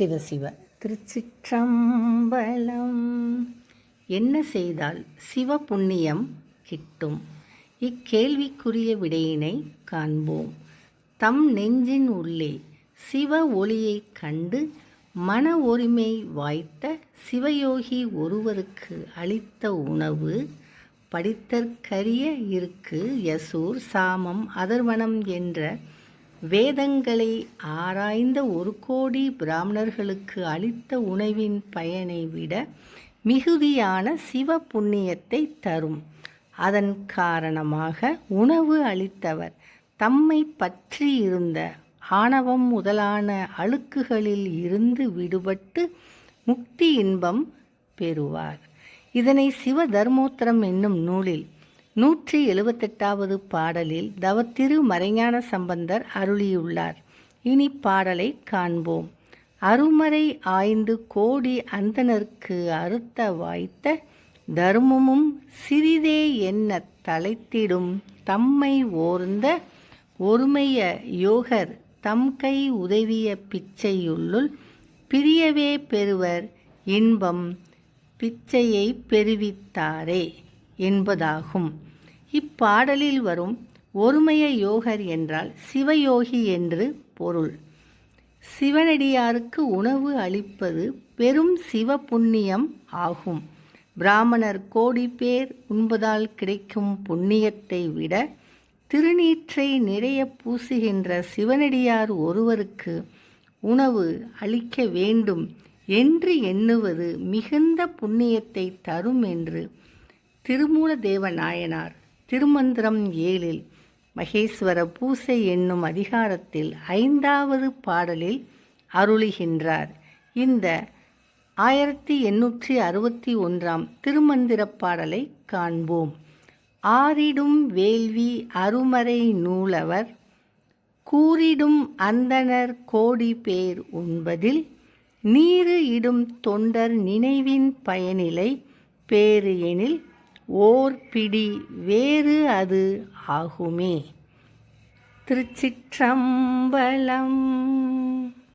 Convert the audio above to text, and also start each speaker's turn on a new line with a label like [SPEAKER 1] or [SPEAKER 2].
[SPEAKER 1] சிவசிவ. திருச்சிற்றம்பலம். என்ன செய்தால் சிவ புண்ணியம் கிட்டும்? இக்கேள்விக்குரிய விடையினை காண்போம். தம் நெஞ்சின் உள்ளே சிவ ஒளியைக் கண்டு மன ஒருமை வாய்த்த சிவயோகி ஒருவருக்கு அளித்த உணவு படித்தற்கரிய இருக்கு யசூர் சாமம் அதர்வனம் என்ற வேதங்களை ஆராய்ந்த ஒரு கோடி பிராமணர்களுக்கு அளித்த உணவின் பயனை விட மிகுதியான சிவ புண்ணியத்தை தரும். அதன் காரணமாக உணவு அளித்தவர் தம்மை பற்றி இருந்த ஆணவம் முதலான அழுக்குகளில் இருந்து விடுபட்டு முக்தி இன்பம் பெறுவார். இதனை சிவ தர்மோத்திரம் என்னும் நூலில் நூற்றி எழுபத்தெட்டாவது பாடலில் தவத்திரு மறைஞான சம்பந்தர் அருளியுள்ளார். இனி பாடலை காண்போம். அருமறை ஆய்ந்து கோடி அந்தனருக்கு அறுத்த வாய்த்த தர்மமும் சிறிதே என்ன தலைத்திடும் தம்மை ஓர்ந்த ஒருமைய யோகர் தம் கை உதவிய பிச்சையுள்ளுள் பிரியவே பெறுவர் இன்பம் பிச்சையை பெறுவித்தாரே. என்பதாகும். இப்பாடலில் வரும் ஒருமைய யோகர் என்றால் சிவயோகி என்று பொருள். சிவனடியாருக்கு உணவு அளிப்பது பெரும் சிவ புண்ணியம் ஆகும். பிராமணர் கோடி பேர் உண்பதால் கிடைக்கும் புண்ணியத்தை விட திருநீற்றை நிறைய பூசுகின்ற சிவனடியார் ஒருவருக்கு உணவு அளிக்க வேண்டும் என்று எண்ணுவது மிகுந்த புண்ணியத்தை தரும் என்று திருமூலதேவ நாயனார் திருமந்திரம் ஏழில் மகேஸ்வர பூசை என்னும் அதிகாரத்தில் ஐந்தாவது பாடலில் அருளுகின்றார். இந்த ஆயிரத்தி எண்ணூற்றி அறுபத்தி ஒன்றாம் திருமந்திரப் பாடலை காண்போம். ஆரிடும் வேள்வி அருமறை நூலவர் கூறிடும் அந்தணர் கோடி பேர் உண்பதில் நீரு இடும் தொண்டர் நினைவின் பயனிலை பேறு எனில் ஓர் பிடி வேறு அது ஆகுமே. திருச்சிற்றம்பலம்